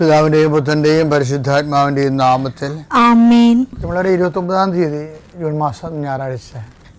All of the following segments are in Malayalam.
പിതാവിന്റെയും പുത്രന്റെയും പരിശുദ്ധാത്മാവിന്റെയും നാമത്തിൽ ആമേൻ. നമ്മളുടെ ഇരുപത്തി ഒമ്പതാം തീയതി ജൂൺ മാസം ഞായറാഴ്ച.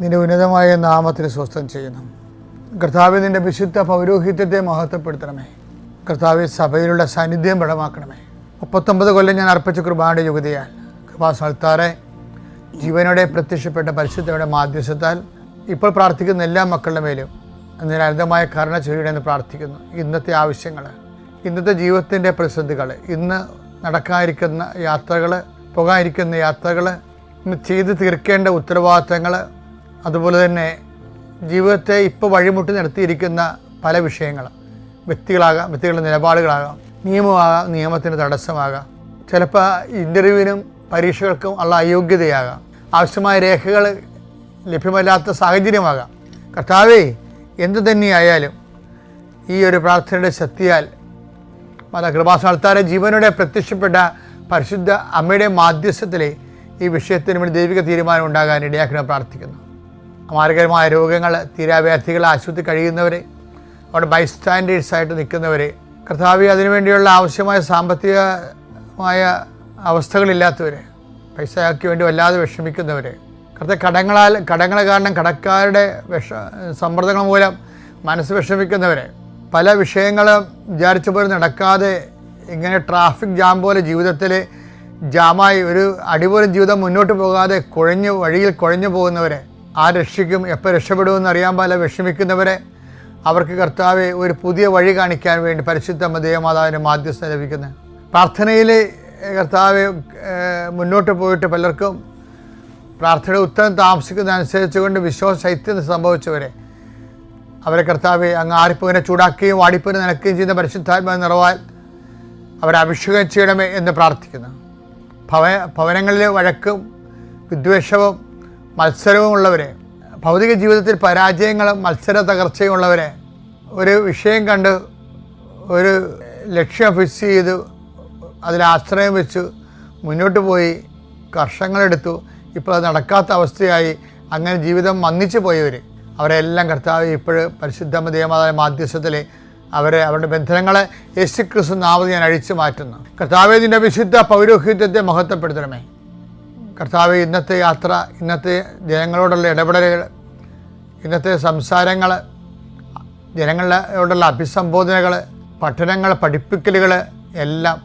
നിന്റെ ഉന്നതമായ നാമത്തിന് സ്വസ്ഥം ചെയ്യുന്നു. കർത്താവ് നിന്റെ വിശുദ്ധ പൗരോഹിത്യത്തെ മഹത്വപ്പെടുത്തണമേ. കർത്താവ് സഭയിലുള്ള സാന്നിധ്യം പടമാക്കണമേ മുപ്പത്തൊമ്പത് കൊല്ലം ഞാൻ അർപ്പിച്ച കൃപായുടെ യുഗതിയാൽ കൃപാസ്ഥലത്താറെ ജീവനോടെ പ്രത്യക്ഷപ്പെട്ട പരിശുദ്ധയുടെ മാധ്യസ്ഥത്താൽ ഇപ്പോൾ പ്രാർത്ഥിക്കുന്ന എല്ലാ മക്കളുടെ മേലും അതിന് അനന്തമായ കരുണ ചെയ്യണമെന്ന് പ്രാർത്ഥിക്കുന്നു. ഇന്നത്തെ ആവശ്യങ്ങൾ ഇന്നത്തെ ജീവിതത്തിന്റെ പ്രതിസന്ധികൾ ഇന്ന് നടക്കാതിരിക്കുന്ന യാത്രകൾ പോകാതിരിക്കുന്ന യാത്രകൾ ഇന്ന് ചെയ്ത് തീർക്കേണ്ട ഉത്തരവാദിത്തങ്ങൾ അതുപോലെ തന്നെ ജീവിതത്തെ ഇപ്പോൾ വഴിമുട്ടി നിർത്തിയിരിക്കുന്ന പല വിഷയങ്ങൾ വ്യക്തികളാകാം വ്യക്തികളുടെ നിലപാടുകളാകാം നിയമമാകാം നിയമത്തിന് തടസ്സമാകാം. ചിലപ്പോൾ ഇന്റർവ്യൂവിനും പരീക്ഷകൾക്കും ഉള്ള അയോഗ്യതയാകാം. ആവശ്യമായ രേഖകൾ ലഭ്യമല്ലാത്ത സാഹചര്യമാകാം. കർത്താവേ എന്തു തന്നെയായാലും ഈ ഒരു പ്രാർത്ഥനയുടെ ശക്തിയാൽ മത കൃപാസ്ഥാനത്താരെ ജീവനോടെ പ്രത്യക്ഷപ്പെട്ട പരിശുദ്ധ അമ്മയുടെ മാധ്യസ്ഥത്തിലെ ഈ വിഷയത്തിന് വേണ്ടി ദൈവിക തീരുമാനം ഉണ്ടാകാൻ ഇടയാക്കണം പ്രാർത്ഥിക്കുന്നു. മാരകരമായ രോഗങ്ങൾ തീരാവ്യാധികൾ ആശുപത്രി കഴിയുന്നവരെ അവിടെ ബൈസ്റ്റാൻഡേഴ്സ് ആയിട്ട് നിൽക്കുന്നവരെ കർത്താവ് അതിനുവേണ്ടിയുള്ള ആവശ്യമായ സാമ്പത്തികമായ അവസ്ഥകളില്ലാത്തവരെ പൈസയ്ക്ക് വേണ്ടി വല്ലാതെ വിഷമിക്കുന്നവരെ കർത്ത കടങ്ങളാൽ കടങ്ങൾ കാരണം കടക്കാരുടെ വിഷ സമ്മർദ്ദങ്ങൾ മൂലം മനസ്സ് വിഷമിക്കുന്നവരെ പല വിഷയങ്ങളും വിചാരിച്ച പോലെ നടക്കാതെ ഇങ്ങനെ ട്രാഫിക് ജാം പോലെ ജീവിതത്തിൽ ജാമായി ഒരു അടിപോലും ജീവിതം മുന്നോട്ട് പോകാതെ കുഴഞ്ഞു വഴിയിൽ കുഴഞ്ഞു പോകുന്നവരെ ആ രക്ഷിക്കും എപ്പോൾ രക്ഷപ്പെടുമെന്ന് അറിയാൻ പാല വിഷമിക്കുന്നവരെ അവർക്ക് കർത്താവെ ഒരു പുതിയ വഴി കാണിക്കാൻ വേണ്ടി പരിശുദ്ധ ദേവമാതാവിന്റെ മാധ്യസ്ഥ ലഭിക്കുന്നത് പ്രാർത്ഥനയിൽ കർത്താവ് മുന്നോട്ട് പോയിട്ട് പലർക്കും പ്രാർത്ഥനയുടെ ഉത്തരം താമസിക്കുന്ന അനുസരിച്ച് കൊണ്ട് വിശ്വാസ ശൈത്യം സംഭവിച്ചവരെ അവരെ കർത്താവെ അങ്ങ് ആരിപ്പുവിനെ ചൂടാക്കുകയും വാടിപ്പുവിനെ നനക്കുകയും ചെയ്യുന്ന പരിശുദ്ധാത്മാ നിറവാൽ അവരെ അഭിഷേകം ചെയ്യണമേ എന്ന് പ്രാർത്ഥിക്കുന്നു. ഭവ ഭവനങ്ങളിലെ വഴക്കും വിദ്വേഷവും മത്സരവും ഉള്ളവരെ ഭൗതിക ജീവിതത്തിൽ പരാജയങ്ങളും മത്സര തകർച്ചയും ഉള്ളവരെ ഒരു വിഷയം കണ്ട് ഒരു ലക്ഷ്യം ഫിക്സ് ചെയ്ത് അതിൽ ആശ്രയം വെച്ച് മുന്നോട്ട് പോയി കർഷങ്ങളെടുത്തു ഇപ്പോൾ അത് നടക്കാത്ത അവസ്ഥയായി അങ്ങനെ ജീവിതം മന്ദിച്ചു പോയവർ അവരെല്ലാം കർത്താവ് ഇപ്പോൾ പരിശുദ്ധ ദേവമാതായ മാധ്യസ്ഥത്തിൽ അവരെ അവരുടെ ബന്ധനങ്ങളെ യേശുക്രിസ്തു നാമത് ഞാൻ അഴിച്ചു മാറ്റുന്നു. കർത്താവേദിന്റെ വിശുദ്ധ പൗരോഹിത്യത്തെ മഹത്വപ്പെടുത്തണമേ. കർത്താവ് ഇന്നത്തെ യാത്ര ഇന്നത്തെ ജനങ്ങളോടുള്ള ഇടപെടലുകൾ ഇന്നത്തെ സംസാരങ്ങൾ ജനങ്ങളോടുള്ള അഭിസംബോധനകൾ പഠനങ്ങൾ പഠിപ്പിക്കലുകൾ എല്ലാം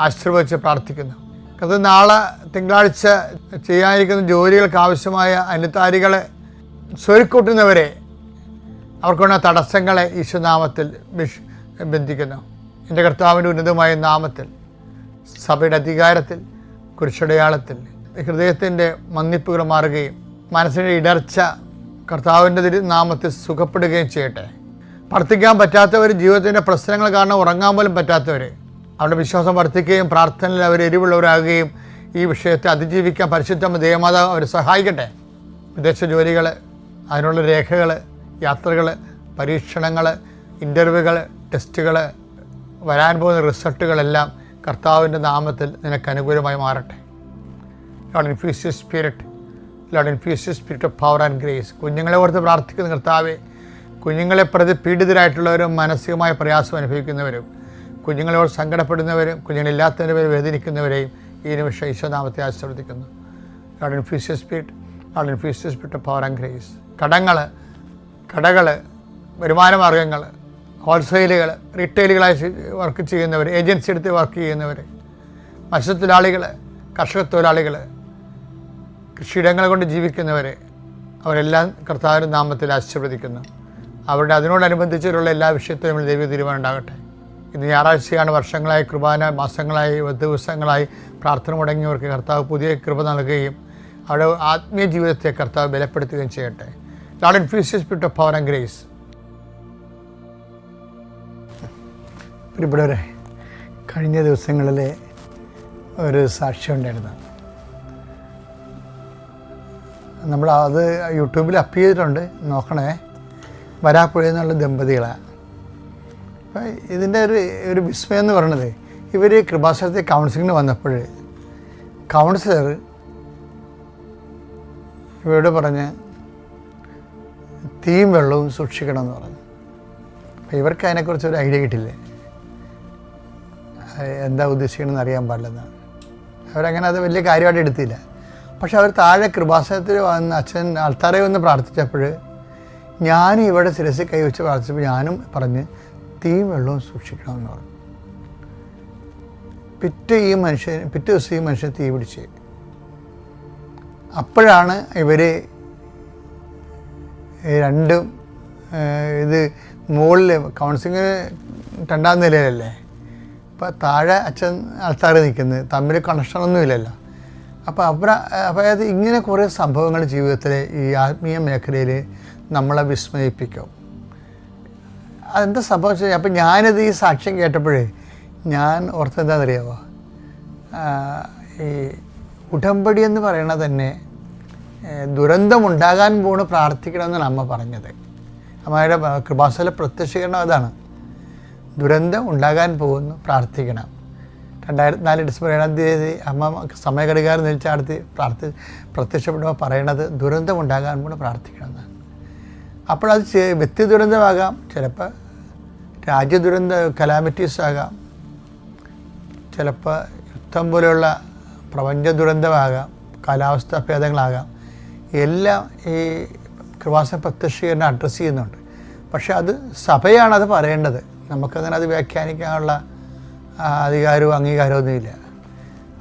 ആശീർവദിച്ച് പ്രാർത്ഥിക്കുന്നു. അത് നാളെ തിങ്കളാഴ്ച ചെയ്യാനിരിക്കുന്ന ജോലികൾക്ക് ആവശ്യമായ അനുതാരികളെ സ്വരുക്കൂട്ടുന്നവരെ അവർക്കുള്ള തടസ്സങ്ങളെ ഈശ്വനാമത്തിൽ വിഷ് ബന്ധിക്കുന്നു. എന്റെ കർത്താവിന്റെ ഉന്നതമായ നാമത്തിൽ സഭയുടെ അധികാരത്തിൽ കുരിശടയാളത്തിൽ ഹൃദയത്തിന്റെ മന്നിപ്പുകൾ മാറുകയും മനസ്സിന്റെ ഇടർച്ച കർത്താവിന്റെ നാമത്തിൽ സുഖപ്പെടുകയും ചെയ്യട്ടെ. വർദ്ധിക്കാൻ പറ്റാത്തവർ ജീവിതത്തിന്റെ പ്രശ്നങ്ങൾ കാരണം ഉറങ്ങാൻ പോലും പറ്റാത്തവർ അവരുടെ വിശ്വാസം വർദ്ധിക്കുകയും പ്രാർത്ഥനയിൽ അവർ എരിവുള്ളവരാകുകയും ഈ വിഷയത്തെ അതിജീവിക്കാൻ പരിശുദ്ധ ദേവമാതാവ് അവരെ സഹായിക്കട്ടെ. വിദേശ ജോലികൾ അതിനുള്ള രേഖകൾ യാത്രകൾ പരീക്ഷണങ്ങൾ ഇന്റർവ്യൂകൾ ടെസ്റ്റുകൾ വരാൻ പോകുന്ന റിസൾട്ടുകളെല്ലാം കർത്താവിന്റെ നാമത്തിൽ നിനക്ക് അനുകൂലമായി മാറട്ടെ. Lord infuse you spirit Lord infuse you spirit of power and grace കുഞ്ഞുങ്ങളെ ഓർത്ത് പ്രാർത്ഥിക്കുന്ന കർത്താവെ കുഞ്ഞുങ്ങളെ പ്രതി പീഡിതരായിട്ടുള്ളവരും മാനസികമായ പ്രയാസം അനുഭവിക്കുന്നവരും കുഞ്ഞുങ്ങളോട് സങ്കടപ്പെടുന്നവരും കുഞ്ഞുങ്ങളില്ലാത്തവരെ വേദനിക്കുന്നവരെയും ഈ നിമിഷം ഈശ്വനാമത്തെ ആശ്രവദിക്കുന്നു Lord infuse you spirit Lord infuse you spirit of power and grace കടങ്ങൾ കടകൾ വരുമാന മാർഗങ്ങൾ ഹോൾസെയിലുകൾ റീറ്റെയിലുകളായി വർക്ക് ചെയ്യുന്നവർ ഏജൻസി എടുത്ത് വർക്ക് ചെയ്യുന്നവർ മത്സ്യത്തൊഴിലാളികൾ കർഷക തൊഴിലാളികൾ കൃഷിയിടങ്ങൾ കൊണ്ട് ജീവിക്കുന്നവരെ അവരെല്ലാം കർത്താവിന്റെ നാമത്തിൽ ആശീർവദിക്കുന്നു. അവരുടെ അതിനോടനുബന്ധിച്ചുള്ള എല്ലാ വിഷയത്തിലും ദൈവ തീരുമാനം ഉണ്ടാകട്ടെ. ഇന്ന് ഞായറാഴ്ചയാണ് വർഷങ്ങളായി കുർബാന മാസങ്ങളായി ദിവസങ്ങളായി പ്രാർത്ഥന മുടങ്ങിയവർക്ക് കർത്താവ് പുതിയ കൃപ നൽകുകയും അവരുടെ ആത്മീയ ജീവിതത്തെ കർത്താവ് ബലപ്പെടുത്തുകയും ചെയ്യട്ടെ. Lord infuse spirit of power and grace പ്രിയപ്പെട്ടവരെ കഴിഞ്ഞ ദിവസങ്ങളിലെ ഒരു സാക്ഷ്യം ഉണ്ടായിരുന്നു. നമ്മൾ അത് യൂട്യൂബിൽ അപ്പ് ചെയ്തിട്ടുണ്ട്. നോക്കണേ. വരാപ്പുഴ എന്നുള്ള ദമ്പതികളാണ് അപ്പം ഇതിന്റെ ഒരു ഒരു വിസ്മയം എന്ന് പറയണത് ഇവർ കൃപാസനത്തെ കൗൺസിലിങ്ങിന് വന്നപ്പോൾ കൗൺസിലർ ഇവരോട് പറഞ്ഞ് തീയും വെള്ളവും സൂക്ഷിക്കണം എന്ന് പറഞ്ഞു. അപ്പോൾ ഇവർക്ക് അതിനെക്കുറിച്ച് ഒരു ഐഡിയ കിട്ടില്ലേ? എന്താ ഉദ്ദേശിക്കണമെന്ന് അറിയാൻ പാടില്ലെന്നാണ് അവരങ്ങനെ അത് വലിയ കാര്യമായിട്ട് എടുത്തില്ല. പക്ഷെ അവർ താഴെ കൃപാസനത്തിൽ വന്ന് അച്ഛൻ ആൾത്താരെ വന്ന് പ്രാർത്ഥിച്ചപ്പോൾ ഞാനും ഇവിടെ ശിരസിൽ കൈവച്ച് പ്രാർത്ഥിച്ചപ്പോൾ ഞാനും പറഞ്ഞ് തീയും വെള്ളവും സൂക്ഷിക്കണമെന്ന് പറഞ്ഞു. പിറ്റേ ഈ മനുഷ്യൻ പിറ്റേ ദിവസം ഈ മനുഷ്യൻ തീ പിടിച്ച്. അപ്പോഴാണ് ഇവർ രണ്ടും ഇത് മുകളിൽ കൗൺസിലിങ് രണ്ടാം നിലയിലല്ലേ? ഇപ്പം താഴെ അച്ഛൻ ആൾക്കാർ നിൽക്കുന്നത് തമ്മിൽ കണക്ഷനൊന്നുമില്ലല്ലോ അപ്പോൾ അവിടെ അതായത് ഇങ്ങനെ കുറേ സംഭവങ്ങൾ ജീവിതത്തിൽ ഈ ആത്മീയ മേഖലയിൽ നമ്മളെ വിസ്മയിപ്പിക്കും. അതെന്താ സംഭവം വെച്ചാൽ അപ്പം ഞാനിത് ഈ സാക്ഷ്യം കേട്ടപ്പോഴേ ഞാൻ ഓർത്തെന്താണെന്നറിയാമോ ഈ ഉടമ്പടി എന്ന് പറയണത് തന്നെ ദുരന്തമുണ്ടാകാൻ പോണ് പ്രാർത്ഥിക്കണമെന്നാണ് അമ്മ പറഞ്ഞത്. അമ്മയുടെ കൃപാസല പ്രത്യക്ഷീകരണം അതാണ്. ദുരന്തം ഉണ്ടാകാൻ പോകുന്നു പ്രാർത്ഥിക്കണം. രണ്ടായിരത്തി നാല് ഡിസംബർ ഏഴാം തീയതി അമ്മ സമയഘടികാരം നിലിച്ചാടത്തി പ്രാർത്ഥി പ്രത്യക്ഷപ്പെടുമ്പോൾ പറയണത് ദുരന്തം ഉണ്ടാകാൻ കൂടെ പ്രാർത്ഥിക്കണമെന്നാണ്. അപ്പോഴത് വ്യക്തി ദുരന്തമാകാം ചിലപ്പോൾ രാജ്യ ദുരന്ത കലാമിറ്റീസ് ആകാം ചിലപ്പോൾ യുദ്ധം പോലെയുള്ള പ്രപഞ്ച ദുരന്തമാകാം കാലാവസ്ഥാ ഭേദങ്ങളാകാം. എല്ലാം ഈ കൃപാസന പ്രത്യക്ഷീകരണം അഡ്രസ്സ് ചെയ്യുന്നുണ്ട്. പക്ഷേ അത് സഭയാണ് അത് പറയേണ്ടത്. നമുക്കങ്ങനെ അത് വ്യാഖ്യാനിക്കാനുള്ള അധികാരവും അംഗീകാരവും ഒന്നുമില്ല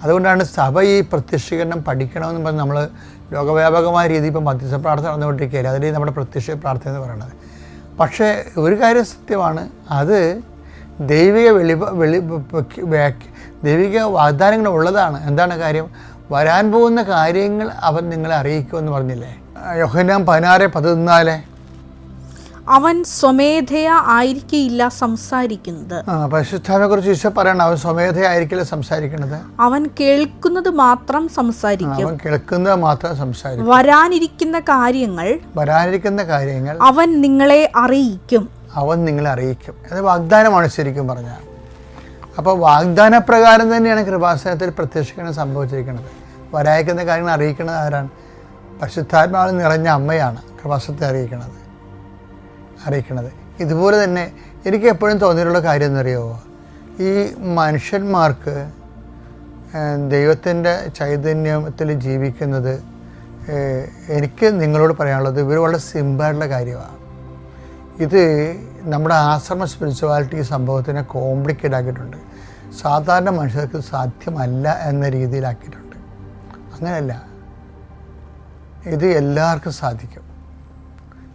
അതുകൊണ്ടാണ് സഭ ഈ പ്രത്യക്ഷീകരണം പഠിക്കണമെന്ന് പറഞ്ഞ് നമ്മൾ ലോകവ്യാപകമായ രീതിയിൽ ഇപ്പോൾ മധ്യസ്ഥ പ്രാർത്ഥന നടന്നുകൊണ്ടിരിക്കുകയില്ല? അതിൽ നമ്മുടെ പ്രത്യക്ഷ പ്രാർത്ഥന എന്ന് പറയുന്നത്. പക്ഷേ ഒരു കാര്യം സത്യമാണ്. അത് ദൈവിക വെളി വെളി ദൈവിക വാഗ്ദാനങ്ങൾ ഉള്ളതാണ്. എന്താണ് കാര്യം? വരാൻ പോകുന്ന കാര്യങ്ങൾ അവൻ നിങ്ങളെ അറിയിക്കുമെന്ന് പറഞ്ഞില്ലേ? യോഹനാം പതിനാറ് പതിനാല് അവൻ സ്വമേധയാ ആയിരിക്കില്ല സംസാരിക്കുന്നത്. പരിശുദ്ധാവിനെ കുറിച്ച് ഈശോ പറയണം അവൻ സ്വമേധയായിരിക്കില്ല സംസാരിക്കുന്നത് അവൻ കേൾക്കുന്നത് മാത്രം സംസാരിക്കും. അവൻ കേൾക്കുന്നത് മാത്രം സംസാരിക്കും. വരാനിരിക്കുന്ന കാര്യങ്ങൾ വരാനിരിക്കുന്ന കാര്യങ്ങൾ അവൻ നിങ്ങളെ അറിയിക്കും. അവൻ നിങ്ങളെ അറിയിക്കും. അത് വാഗ്ദാനമാണ് ശരിക്കും പറഞ്ഞാൽ. അപ്പോൾ വാഗ്ദാന പ്രകാരം തന്നെയാണ് കൃപാസനത്തിൽ പ്രത്യക്ഷിക്കണം സംഭവിച്ചിരിക്കുന്നത്. വരായിക്കുന്ന കാര്യങ്ങൾ അറിയിക്കുന്നത് ആരാണ്? പരിശുദ്ധാത്മാവിൽ നിറഞ്ഞ അമ്മയാണ് കൃപാസനത്തെ അറിയിക്കുന്നത്. അറിയിക്കുന്നത് ഇതുപോലെ തന്നെ എനിക്ക് എപ്പോഴും തോന്നിയിട്ടുള്ള കാര്യം എന്നറിയാമോ ഈ മനുഷ്യന്മാർക്ക് ദൈവത്തിന്റെ ചൈതന്യത്തിൽ ജീവിക്കുന്നത് എനിക്ക് നിങ്ങളോട് പറയാനുള്ളത് ഇവർ വളരെ സിമ്പിളായിട്ടുള്ള കാര്യമാണ്. ഇത് നമ്മുടെ ആശ്രമ സ്പിരിച്വാലിറ്റി സംഭവത്തിനെ കോംപ്ലിക്കേറ്റ് ആക്കിയിട്ടുണ്ട്. സാധാരണ മനുഷ്യർക്ക് സാധ്യമല്ല എന്ന രീതിയിലാക്കിയിട്ടുണ്ട്. അങ്ങനെയല്ല. ഇത് എല്ലാവർക്കും സാധിക്കും.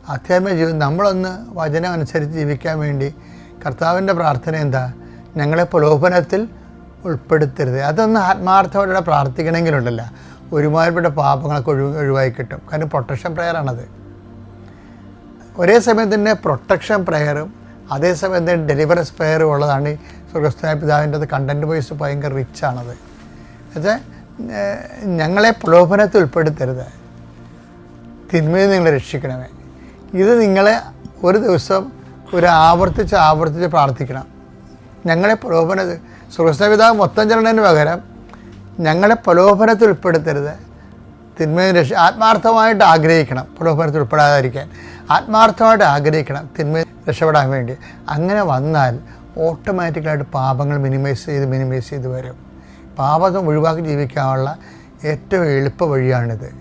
ആധ്യാത്മിക ജീവിതം നമ്മളൊന്ന് വചനം അനുസരിച്ച് ജീവിക്കാൻ വേണ്ടി കർത്താവിന്റെ പ്രാർത്ഥന എന്താ? ഞങ്ങളെ പ്രലോഭനത്തിൽ ഉൾപ്പെടുത്തരുത്. അതൊന്ന് ആത്മാർത്ഥമായിട്ട് പ്രാർത്ഥിക്കണമെങ്കിലുണ്ടല്ല. ഒരുമാതിരിപ്പെട്ട പാപങ്ങളൊക്കെ ഒഴിവ് ഒഴിവായി കിട്ടും. കാരണം പ്രൊട്ടക്ഷൻ പ്രയറാണത് ഒരേ സമയം തന്നെ പ്രൊട്ടക്ഷൻ പ്രെയറും അതേസമയം തന്നെ ഡെലിവറൻസ് പ്രെയറും ഉള്ളതാണ് ഈ സ്വർഗസ്ഥനായ പിതാവിന്റെ അത് കണ്ടന്റ് വൈസ് ഭയങ്കര റിച്ചാണത് എന്നുവെച്ചാൽ ഞങ്ങളെ പ്രലോഭനത്തിൽ ഉൾപ്പെടുത്തരുത്. തിന്മയിൽ നിങ്ങളെ രക്ഷിക്കണമേ. ഇത് നിങ്ങളെ ഒരു ദിവസം ഒരു ആവർത്തിച്ച് ആവർത്തിച്ച് പ്രാർത്ഥിക്കണം. ഞങ്ങളെ പ്രലോഭന സ്വർഗസ്ഥനായ മൊത്തം ചെല്ലണതിന് പകരം ഞങ്ങളെ പ്രലോഭനത്തിൽ ഉൾപ്പെടുത്തരുത്. തിന്മയിൽ രക്ഷ ആത്മാർത്ഥമായിട്ട് ആഗ്രഹിക്കണം പ്രലോഭനത്തിൽ ഉൾപ്പെടാതിരിക്കാൻ. ആത്മാർത്ഥമായിട്ട് ആഗ്രഹിക്കണം തിന്മയിൽ രക്ഷപ്പെടാൻ വേണ്ടി. അങ്ങനെ വന്നാൽ ഓട്ടോമാറ്റിക്കലായിട്ട് പാപങ്ങൾ മിനിമൈസ് ചെയ്ത് മിനിമൈസ് ചെയ്ത് വരും. പാപം ഒഴിവാക്കി ജീവിക്കാനുള്ള ഏറ്റവും എളുപ്പ വഴിയാണിത്.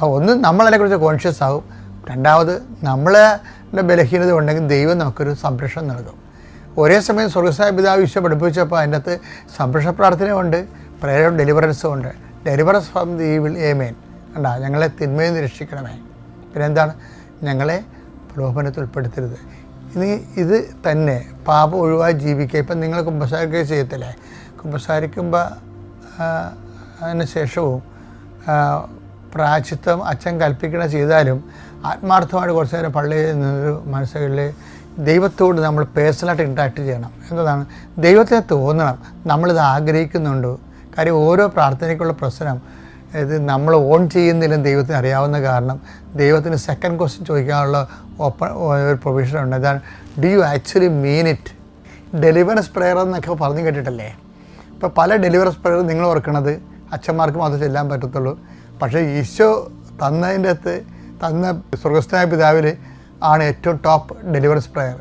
ഒന്ന് നമ്മളതിനെക്കുറിച്ച് കോൺഷ്യസ് ആവും. രണ്ടാമത് നമ്മളെ ബലഹീനത ഉണ്ടെങ്കിൽ ദൈവം നമുക്കൊരു സംരക്ഷണം നൽകും. ഒരേ സമയം സ്വർഗസ്നായ പിതാവ് ഈശോ പഠിപ്പിച്ചപ്പോൾ അതിന്റെ അകത്ത് സംരക്ഷണ പ്രാർത്ഥനയുണ്ട് പ്രേയർ ഡെലിവറൻസും ഉണ്ട്. Deliverance from the evil amen കണ്ടാ ഞങ്ങളെ തിന്മയിൽ നിന്ന് രക്ഷിക്കണമേ. പിന്നെ എന്താണ് ഞങ്ങളെ പ്രലോഭനത്തിൽ ഉൾപ്പെടുത്തരുത്. ഇനി ഇത് തന്നെ പാപം ഒഴിവായി ജീവിക്കുക. ഇപ്പം നിങ്ങൾ കുമ്പസാരിക്കുക ചെയ്യത്തില്ലേ? കുമ്പസാരിക്കുമ്പോൾ അതിന് ശേഷവും ആ, അച്ഛൻ കൽപ്പിക്കണ ചെയ്താലും ആത്മാർത്ഥമായിട്ട് കുറച്ച് നേരം പള്ളിയിൽ നിന്നൊരു മനസ്സുകളിൽ ദൈവത്തോട് നമ്മൾ പേഴ്സണലായിട്ട് ഇൻട്രാക്ട് ചെയ്യണം എന്നതാണ്. ദൈവത്തിന് തോന്നണം. നമ്മളിത് ആഗ്രഹിക്കുന്നുണ്ടോ. കാര്യം ഓരോ പ്രാർത്ഥനയ്ക്കുള്ള പ്രശ്നം ഇത് നമ്മൾ ഓൺ ചെയ്യുന്നില്ലെന്ന് ദൈവത്തിന് അറിയാവുന്ന കാരണം ദൈവത്തിന് സെക്കൻഡ് ക്വസ്റ്റ്യൻ ചോദിക്കാനുള്ള ഓപ്പൺ ഒരു പ്രൊവിഷൻ ഉണ്ട്. അതാണ് do you actually mean it deliverance prayer എന്നൊക്കെ പറഞ്ഞു കേട്ടിട്ടല്ലേ? ഇപ്പോൾ പല ഡെലിവറൻസ് പ്രെയർ നിങ്ങൾ ഓർക്കണത്. അച്ഛന്മാർക്ക് മാത്രം ചെല്ലാൻ പറ്റത്തുള്ളൂ. പക്ഷേ ഈശോ തന്നതിന്റെ അകത്ത് തന്ന സ്വർഗസ്ഥനായ പിതാവിൽ ആണ് ഏറ്റവും ടോപ്പ് ഡെലിവറസ് പ്രയർ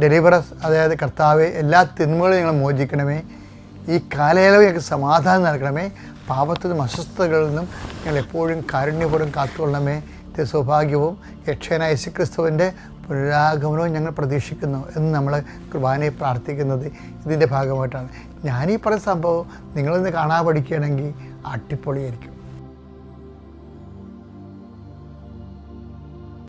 ഡെലിവറസ് അതായത് കർത്താവ് എല്ലാ തിന്മകളും ഞങ്ങൾ മോചിക്കണമേ. ഈ കാലയളവ് ഞങ്ങൾക്ക് സമാധാനം നൽകണമേ. പാപത്തിൽ നിന്നും അസ്വസ്ഥതകളിൽ നിന്നും ഞങ്ങൾ എപ്പോഴും കാരുണ്യപൂർവം കാത്തുകൊള്ളണമേ. ഇത് സൗഭാഗ്യവും യക്ഷനായ യേശുക്രിസ്തുവിന്റെ പുനരാഗമനവും ഞങ്ങൾ പ്രതീക്ഷിക്കുന്നു എന്ന് നമ്മൾ കുർബാനയെ പ്രാർത്ഥിക്കുന്നത് ഇതിന്റെ ഭാഗമായിട്ടാണ്. ഞാനീ പറഞ്ഞ സംഭവം നിങ്ങളിന്ന് കാണാൻ പഠിക്കുകയാണെങ്കിൽ അടിപൊളിയായിരിക്കും.